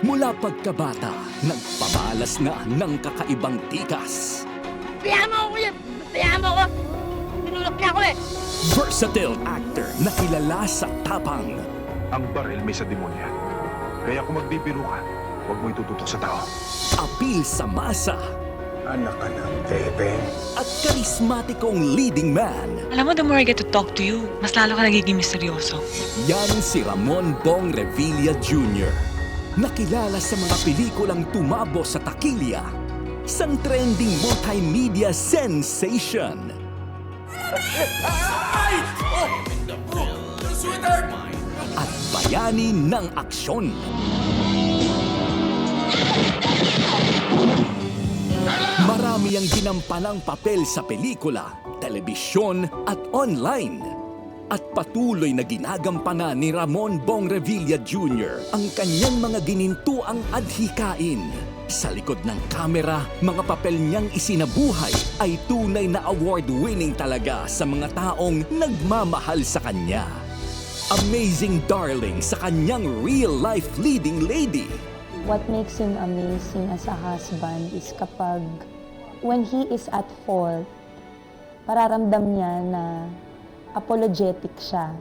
Mula pagkabata, nagpamalas na ng kakaibang tikas. Kaya mo ako kuya! Kaya mo ako! Tinulok niya ako eh! Versatile actor na kilala sa tapang. Ang baril may sa demonya. Kaya kung magbibiro ka, huwag mo itututok sa tao. apil sa masa, Anak ka ng bebe. at karismatikong leading man. Alam mo, the more I get to talk to you, mas lalo ka nagiging misteryoso. Yan si Ramon Bong Revilla Jr. Nakilala sa mga pelikulang tumabo sa takilya. Sang trending multimedia sensation. At bayani ng aksyon. Marami ang ginampanang papel sa pelikula, telebisyon at online. At patuloy na ginagampanan ni Ramon Bong Revilla Jr. ang kanyang mga ginintuang adhikain. Sa likod ng kamera, mga papel niyang isinabuhay ay tunay na award-winning talaga sa mga taong nagmamahal sa kanya. Amazing darling sa kanyang real-life leading lady. What makes him amazing as a husband is kapag when he is at fault, pararamdam niya na apologetic siya.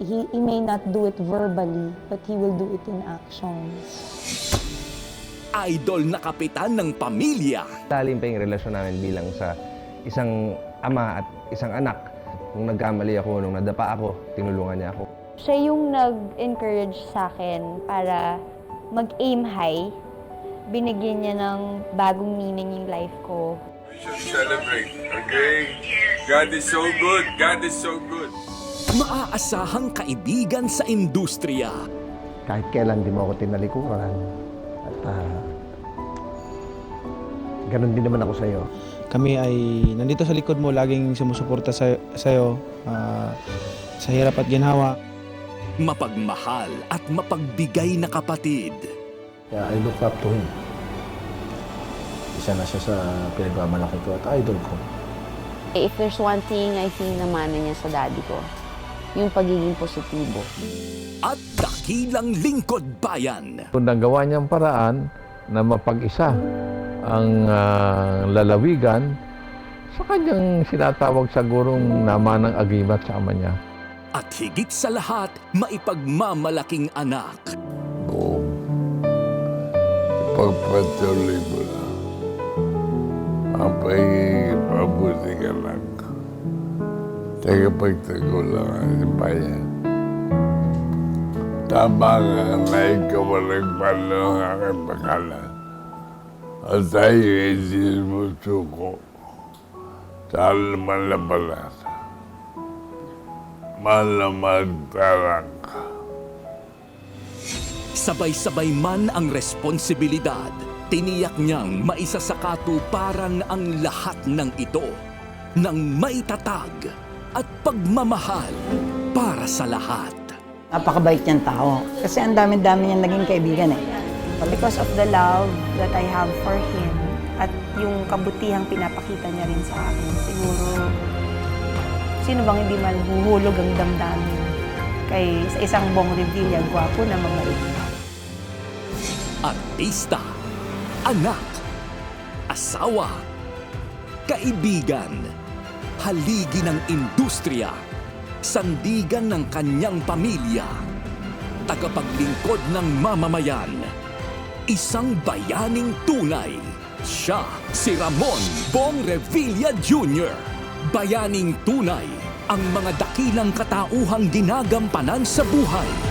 He, he may not do it verbally, but he will do it in actions. Idol na kapitan ng pamilya. Lalim pa yung relasyon namin bilang sa isang ama at isang anak. Nung nagkamali ako, nung nadapa ako, tinulungan niya ako. Siya yung nag-encourage sa akin para mag-aim high. Binigyan niya ng bagong meaning yung life ko. celebrate, okay? God is so good. God is so good. Maaasahang kaibigan sa industriya. Kahit kailan di mo ako tinalikuran. At ah, ganun din naman ako sa'yo. Kami ay nandito sa likod mo, laging sumusuporta sa sa'yo ah, sa hirap at ginhawa. Mapagmahal at mapagbigay na kapatid. Kaya I look up to him. Isa na siya sa pinagmamalaki ko at idol ko. If there's one thing I think na mana niya sa daddy ko, yung pagiging positibo. At dakilang lingkod bayan. Kung nagawa niyang paraan na mapag-isa ang ah, lalawigan, sa kanyang sinatawag sa gurong nama ng agimat sa ama niya. At higit sa lahat, maipagmamalaking anak. Boom. Ipagpatuloy mo na. Ang pagiging mabuti ka lang. Tagapagtagulangan ng bayan. Tama ka na ikaw ang nagpalo ng aking pangalan. At tayo ay sinusuko sa alaman na balat. Malamang tarang ka. Sabay-sabay man ang responsibilidad, tiniyak niyang maisa sa katuparan ang lahat ng ito ng may tatag at pagmamahal para sa lahat. Napakabait niyang tao. Kasi ang dami-dami niyang naging kaibigan eh. Because of the love that I have for him at yung kabutihang pinapakita niya rin sa akin, siguro sino bang hindi man huhulog ang damdamin kay sa isang Bong Revilla, gwapo na mabait. Artista, anak, asawa, kaibigan, haligi ng industriya, sandigan ng kanyang pamilya, tagapaglingkod ng mamamayan, isang bayaning tunay. Siya si Ramon Bong Revilla Jr. Bayaning tunay, ang mga dakilang katauhang ginagampanan sa buhay.